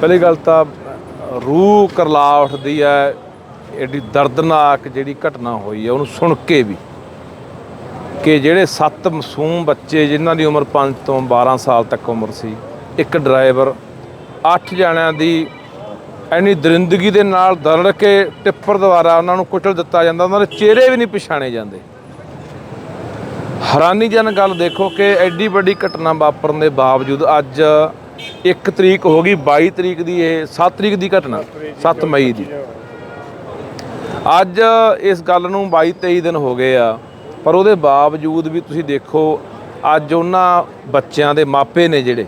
ਪਹਿਲੀ ਗੱਲ ਤਾਂ ਰੂਹ ਕਰਲਾ ਉੱਠਦੀ ਹੈ ਐਡੀ ਦਰਦਨਾਕ ਜਿਹੜੀ ਘਟਨਾ ਹੋਈ ਹੈ, ਉਹਨੂੰ ਸੁਣ ਕੇ ਵੀ ਕਿ ਜਿਹੜੇ ਸੱਤ ਮਾਸੂਮ ਬੱਚੇ ਜਿਨ੍ਹਾਂ ਦੀ ਉਮਰ 5 ਤੋਂ 12 ਸਾਲ ਤੱਕ ਉਮਰ ਸੀ, ਇੱਕ ਡਰਾਈਵਰ 8 ਜਣਿਆਂ ਦੀ ਐਨੀ ਦਰਿੰਦਗੀ ਦੇ ਨਾਲ ਦਰੜ ਕੇ ਟਿੱਪਰ ਦੁਆਰਾ ਉਹਨਾਂ ਨੂੰ ਕੁਚਲ ਦਿੱਤਾ ਜਾਂਦਾ, ਉਹਨਾਂ ਦੇ ਚਿਹਰੇ ਵੀ ਨਹੀਂ ਪਛਾਣੇ ਜਾਂਦੇ। ਹੈਰਾਨੀਜਨਕ ਗੱਲ ਦੇਖੋ ਕਿ ਐਡੀ ਵੱਡੀ ਘਟਨਾ ਵਾਪਰਨ ਦੇ ਬਾਵਜੂਦ ਅੱਜ 1 ਤਰੀਕ ਹੋ ਗਈ 22 ਤਰੀਕ ਦੀ ਇਹ 7 ਤਰੀਕ ਦੀ ਘਟਨਾ 7 ਮਈ ਦੀ। ਅੱਜ ਇਸ ਗੱਲ ਨੂੰ 22 23 ਦਿਨ ਹੋ ਗਏ ਆ ਪਰ ਉਹਦੇ ਬਾਵਜੂਦ ਵੀ ਤੁਸੀਂ ਦੇਖੋ ਅੱਜ ਉਹਨਾਂ ਬੱਚਿਆਂ ਦੇ ਮਾਪੇ ਨੇ ਜਿਹੜੇ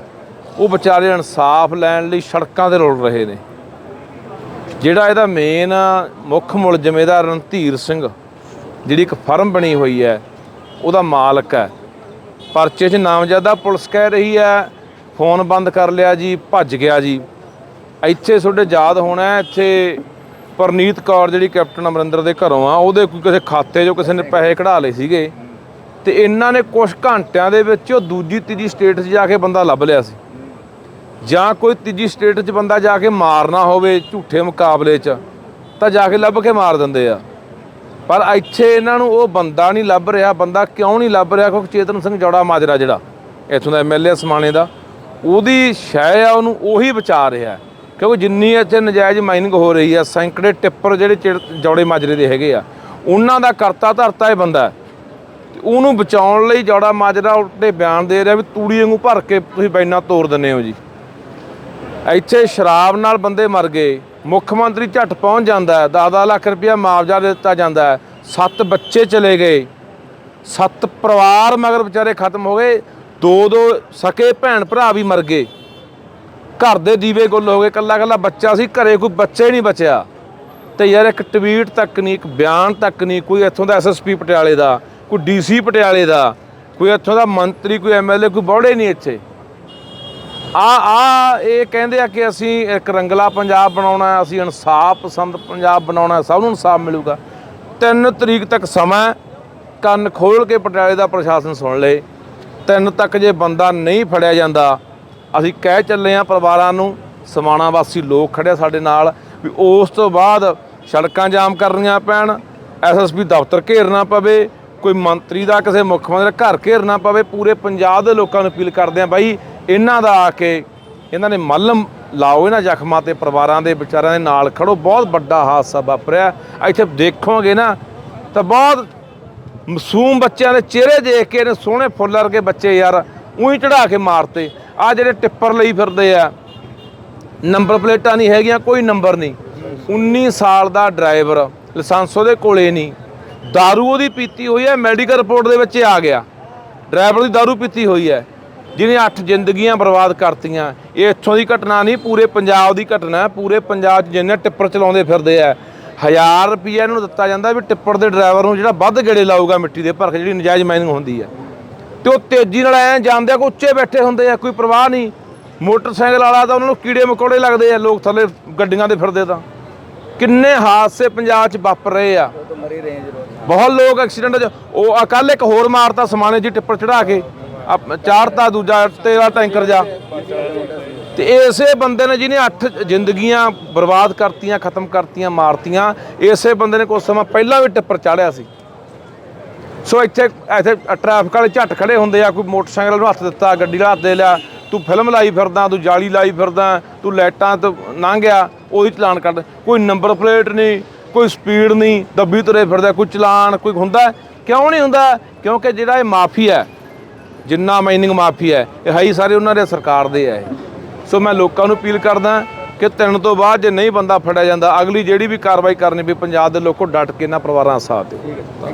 ਉਹ ਵਿਚਾਰੇ ਇਨਸਾਫ ਲੈਣ ਲਈ ਸੜਕਾਂ ਤੇ ਰੁਲ ਰਹੇ ਨੇ। ਜਿਹੜਾ ਇਹਦਾ ਮੇਨ ਮੁੱਖ ਮੁਲਜ਼ਮ ਇਹਦਾ ਰਣਧੀਰ ਸਿੰਘ ਜਿਹੜੀ ਇੱਕ ਫਰਮ ਬਣੀ ਹੋਈ ਹੈ ਉਹਦਾ ਮਾਲਕ ਹੈ। ਪਰਚੇ 'ਚ ਨਾਮਜ਼ਦਾ ਪੁਲਿਸ ਕਹਿ ਰਹੀ ਹੈ ਫੋਨ ਬੰਦ ਕਰ ਲਿਆ ਜੀ, ਭੱਜ ਗਿਆ ਜੀ। ਇੱਥੇ ਤੁਹਾਡੇ ਯਾਦ ਹੋਣਾ ਇੱਥੇ ਪਰਨੀਤ ਕੌਰ ਜਿਹੜੀ ਕੈਪਟਨ ਅਮਰਿੰਦਰ ਦੇ ਘਰੋਂ ਆ, ਉਹਦੇ ਕੋਈ ਕਿਸੇ ਖਾਤੇ 'ਚੋਂ ਕਿਸੇ ਨੇ ਪੈਸੇ ਕਢਾ ਲਏ ਸੀਗੇ। ਤੇ ਇਹਨਾਂ ਨੇ ਕੁਝ ਘੰਟਿਆਂ ਦੇ ਵਿੱਚ ਉਹ ਦੂਜੀ ਤੀਜੀ ਸਟੇਟ 'ਚ ਜਾ ਕੇ ਬੰਦਾ ਲੱਭ ਲਿਆ ਸੀ। ਜਾਂ ਕੋਈ ਤੀਜੀ ਸਟੇਟ 'ਚ ਬੰਦਾ ਜਾ ਕੇ ਮਾਰਨਾ ਹੋਵੇ ਝੂਠੇ ਮੁਕਾਬਲੇ 'ਚ, ਤਾਂ ਜਾ ਕੇ ਲੱਭ ਕੇ ਮਾਰ ਦਿੰਦੇ ਆ। ਪਰ ਇੱਥੇ ਇਹਨਾਂ ਨੂੰ ਉਹ ਬੰਦਾ ਨਹੀਂ ਲੱਭ ਰਿਹਾ, ਬੰਦਾ ਕਿਉਂ ਨਹੀਂ ਲੱਭ ਰਿਹਾ? ਕਿਉਂਕਿ ਚੇਤਨ ਸਿੰਘ ਜੋੜਾ ਮਾਜਰਾ ਜਿਹੜਾ, ਇੱਥੋਂ ਦਾ ਐਮਐਲਏ ਸਮਾਣੇ ਦਾ। ਉਹਦੀ ਸ਼ੈ ਆ, ਉਹਨੂੰ ਉਹੀ ਬਚਾ ਰਿਹਾ ਕਿਉਂਕਿ ਜਿੰਨੀ ਇੱਥੇ ਨਜਾਇਜ਼ ਮਾਈਨਿੰਗ ਹੋ ਰਹੀ ਆ ਸੈਂਕੜੇ ਟਿੱਪਰ ਜਿਹੜੇ ਚਿੜ- ਜੋੜੇ ਮਾਜਰੇ ਦੇ ਹੈਗੇ ਆ, ਉਹਨਾਂ ਦਾ ਕਰਤਾ ਧਰਤਾ ਇਹ ਬੰਦਾ ਉਹਨੂੰ ਬਚਾਉਣ ਲਈ ਜੋੜਾ ਮਾਜਰਾ ਉੱਤੇ ਬਿਆਨ ਦੇ ਰਿਹਾ ਵੀ ਤੂੜੀ ਵਾਂਗੂ ਭਰ ਕੇ ਤੁਸੀਂ ਬੈਨਾ ਤੋੜ ਦਿੰਦੇ ਹੋ ਜੀ। ਇੱਥੇ ਸ਼ਰਾਬ ਨਾਲ ਬੰਦੇ ਮਰ ਗਏ, ਮੁੱਖ ਮੰਤਰੀ ਝੱਟ ਪਹੁੰਚ ਜਾਂਦਾ ਹੈ 10 ਲੱਖ ਰੁਪਇਆ ਮੁਆਵਜ਼ਾ ਦੇ ਦਿੱਤਾ ਜਾਂਦਾ ਹੈ, ਸੱਤ ਬੱਚੇ ਚਲੇ ਗਏ, ਸੱਤ ਪਰਿਵਾਰ ਮਗਰ ਵਿਚਾਰੇ ਖਤਮ ਹੋ ਗਏ ਦੋ ਦੋ ਸਕੇ ਭੈਣ ਭਰਾ ਵੀ ਮਰ ਗਏ। ਘਰ ਦੇ ਦੀਵੇ ਗੁੱਲ ਹੋ ਗਏ ਕੱਲਾ ਕੱਲਾ ਬੱਚਾ ਸੀ, ਘਰੇ ਕੋਈ ਬੱਚਾ ਹੀ ਨਹੀਂ ਬਚਿਆ। ਤੇ ਯਾਰ ਇੱਕ ਟਵੀਟ ਤੱਕ ਨਹੀਂ, ਇੱਕ ਬਿਆਨ ਤੱਕ ਨਹੀਂ, ਕੋਈ ਇੱਥੋਂ ਦਾ ਐਸਐਸਪੀ ਪਟਿਆਲੇ ਦਾ, ਕੋਈ ਡੀਸੀ ਪਟਿਆਲੇ ਦਾ, ਕੋਈ ਇੱਥੋਂ ਦਾ ਮੰਤਰੀ, ਕੋਈ ਐਮਐਲਏ ਕੋਈ ਬੌੜੇ ਨਹੀਂ ਇੱਥੇ। ਆ ਆ, ਇਹ ਕਹਿੰਦੇ ਆ ਕਿ ਅਸੀਂ ਇੱਕ ਰੰਗਲਾ ਪੰਜਾਬ ਬਣਾਉਣਾ ਅਸੀਂ ਇਨਸਾਫ ਪਸੰਦ ਪੰਜਾਬ ਬਣਾਉਣਾ ਸਭ ਨੂੰ ਇਨਸਾਫ ਮਿਲੂਗਾ। 3 ਤਰੀਕ ਤੱਕ ਸਮਾਂ ਕੰਨ ਖੋਲ ਕੇ ਪਟਿਆਲੇ ਦਾ ਪ੍ਰਸ਼ਾਸਨ ਸੁਣ ਲਏ। 3 ਤੱਕ ਜੇ ਬੰਦਾ ਨਹੀਂ ਫੜਿਆ ਜਾਂਦਾ, ਅਸੀਂ ਕਹਿ ਚੱਲੇ ਆ ਪਰਿਵਾਰਾਂ ਨੂੰ, ਸਮਾਣਾ ਵਾਸੀ ਲੋਕ ਖੜਿਆ ਸਾਡੇ ਨਾਲ, ਵੀ ਉਸ ਤੋਂ ਬਾਅਦ ਸੜਕਾਂ ਜਾਮ ਕਰਨੀਆਂ ਪੈਣ ਐਸਐਸਪੀ ਦਫ਼ਤਰ ਘੇਰਨਾ ਪਵੇ, ਕੋਈ ਮੰਤਰੀ ਦਾ ਕਿਸੇ ਮੁੱਖ ਮੰਤਰੀ ਦਾ ਘਰ ਘੇਰਨਾ ਪਵੇ, ਪੂਰੇ ਪੰਜਾਬ ਦੇ ਲੋਕਾਂ ਨੂੰ ਅਪੀਲ ਕਰਦੇ ਆ ਬਾਈ, ਇਹਨਾਂ ਦਾ ਆ ਕੇ, ਇਹਨਾਂ ਨੇ ਮੱਲਮ ਲਾਓ, ਇਹਨਾਂ ਜ਼ਖਮਾਂ ਤੇ ਪਰਿਵਾਰਾਂ ਦੇ ਵਿਚਾਰਿਆਂ ਦੇ ਨਾਲ ਖੜੋ, ਬਹੁਤ ਵੱਡਾ ਹਾਦਸਾ ਵਾਪਰਿਆ, ਇੱਥੇ ਦੇਖੋਗੇ ਨਾ, ਤਾਂ ਬਹੁਤ ਮਾਸੂਮ ਬੱਚਿਆਂ ਦੇ ਚਿਹਰੇ ਦੇਖ ਕੇ ਇਹਨੇ ਸੋਹਣੇ ਫੁੱਲ ਵਰਗੇ ਬੱਚੇ ਯਾਰ ਉਹੀ ਚੜਾ ਕੇ ਮਾਰਤੇ ਆ ਜਿਹੜੇ ਟਿੱਪਰ ਲਈ ਫਿਰਦੇ ਆ ਨੰਬਰ ਪਲੇਟਾਂ ਨਹੀਂ ਹੈਗੀਆਂ ਕੋਈ ਨੰਬਰ ਨਹੀਂ 19 ਸਾਲ ਦਾ ਡਰਾਈਵਰ ਲਾਇਸੈਂਸ ਉਹਦੇ ਕੋਲੇ ਨਹੀਂ दारू ਉਹਦੀ ਪੀਤੀ ਹੋਈ ਹੈ ਮੈਡੀਕਲ ਰਿਪੋਰਟ ਦੇ ਵਿੱਚ ਇਹ ਆ ਗਿਆ ਡਰਾਈਵਰ ਦੀ दारू ਪੀਤੀ ਹੋਈ ਹੈ ਜਿਹਨੇ 8 ਜ਼ਿੰਦਗੀਆਂ ਬਰਬਾਦ ਕਰਤੀਆਂ ਇਹ ਇੱਥੋਂ ਦੀ ਘਟਨਾ ਨਹੀਂ ਪੂਰੇ ਪੰਜਾਬ ਦੀ ਘਟਨਾ ਹੈ ਪੂਰੇ ਪੰਜਾਬ 'ਚ ਜਿੰਨੇ ਟਿੱਪਰ ਚਲਾਉਂਦੇ ਫਿਰਦੇ ਆ 1000 ਰੁਪਈਆ ਇਹਨਾਂ ਨੂੰ ਦਿੱਤਾ ਜਾਂਦਾ ਵੀ ਟਿੱਪਰ ਦੇ ਡਰਾਈਵਰ ਨੂੰ ਜਿਹੜਾ ਵੱਧ ਗੇੜੇ ਲਾਊਗਾ ਮਿੱਟੀ ਦੇ ਭਰ ਕੇ ਜਿਹੜੀ ਨਜਾਇਜ਼ ਮਾਈਨਿੰਗ ਹੁੰਦੀ ਹੈ ਤੇ ਉਹ ਤੇਜ਼ੀ ਨਾਲ ਐ ਜਾਂਦੇ ਆ ਕੋਈ ਉੱਚੇ ਬੈਠੇ ਹੁੰਦੇ ਆ ਕੋਈ ਪਰਵਾਹ ਨਹੀਂ। ਮੋਟਰਸਾਈਕਲ ਵਾਲਾ ਤਾਂ ਉਹਨਾਂ ਨੂੰ ਕੀੜੇ ਮਕੌੜੇ ਲੱਗਦੇ ਆ ਲੋਕ ਥੱਲੇ ਗੱਡੀਆਂ ਦੇ ਫਿਰਦੇ ਤਾਂ। ਕਿੰਨੇ ਹਾਦਸੇ ਪੰਜਾਬ 'ਚ ਵਾਪਰ ਰਹੇ ਆ। ਬਹੁਤ ਲੋਕ ਐਕਸੀਡੈਂਟ ਉਹ ਆ ਕੱਲ ਇੱਕ ਹੋਰ ਮਾਰਤਾ ਸਮਾਨੇ ਜੀ ਟਿੱਪਰ ਚੜਾ ਕੇ। ਚਾੜਤਾ ਦੂਜਾ ਤੇਰਾ ਟੈਂਕਰ ਜਾ। ਤੇ ਇਸੇ ਬੰਦੇ ਨੇ ਜਿਹਨੇ ਅੱਠ ਜ਼ਿੰਦਗੀਆਂ ਬਰਬਾਦ ਕਰਤੀਆਂ, ਖਤਮ ਕਰਤੀਆਂ, ਮਾਰਤੀਆਂ, ਇਸੇ ਬੰਦੇ ਨੇ ਕੁਝ ਸਮਾਂ ਪਹਿਲਾਂ ਵੀ ਟਿੱਪਰ ਚਾੜਿਆ ਸੀ। ਸੋ ਇੱਥੇ ਇੱਥੇ ਟ੍ਰੈਫਿਕ ਵਾਲੇ ਝੱਟ ਖੜੇ ਹੁੰਦੇ ਆ, ਕੋਈ ਮੋਟਰਸਾਈਕਲ ਨੂੰ ਹੱਥ ਦਿੱਤਾ, ਗੱਡੀ ਦਾ ਹੱਥ ਦੇ ਲਿਆ, ਤੂੰ ਫਿਲਮ ਲਾਈ ਫਿਰਦਾ, ਤੂੰ ਜਾਲੀ ਲਾਈ ਫਿਰਦਾ, ਤੂੰ ਲਾਈਟਾਂ ਤੋਂ ਲੰਘ ਗਿਆ ਉਹਦੀ ਚਲਾਨ ਕੱਢ। ਕੋਈ ਨੰਬਰ ਪਲੇਟ ਨਹੀਂ, ਕੋਈ ਸਪੀਡ ਨਹੀਂ, ਦੱਬੀ ਤੁਰੇ ਫਿਰਦਾ, ਕੋਈ ਚਲਾਨ, ਕੋਈ ਹੁੰਦਾ ਕਿਉਂ ਨਹੀਂ ਹੁੰਦਾ? ਕਿਉਂਕਿ ਜਿਹੜਾ ਇਹ ਮਾਫੀਆ ਹੈ, ਜਿੰਨਾ ਮਾਈਨਿੰਗ ਮਾਫੀਆ ਹੈ, ਇਹ ਹੈ ਹੀ ਸਾਰੇ ਉਹਨਾਂ ਦੇ ਸਰਕਾਰ ਦੇ ਹੈ ਇਹ। ਸੋ ਮੈਂ ਲੋਕਾਂ ਨੂੰ ਅਪੀਲ ਕਰਦਾ ਕਿ ਤਿੰਨ ਤੋਂ ਬਾਅਦ ਜੇ ਨਹੀਂ ਬੰਦਾ ਫੜਿਆ ਜਾਂਦਾ, ਅਗਲੀ ਜਿਹੜੀ ਵੀ ਕਾਰਵਾਈ ਕਰਨੀ ਵੀ ਪੰਜਾਬ ਦੇ ਲੋਕੋ ਡਟ ਕੇ ਇਹਨਾਂ ਪਰਿਵਾਰਾਂ ਦਾ ਸਾਥ ਦਿਓ।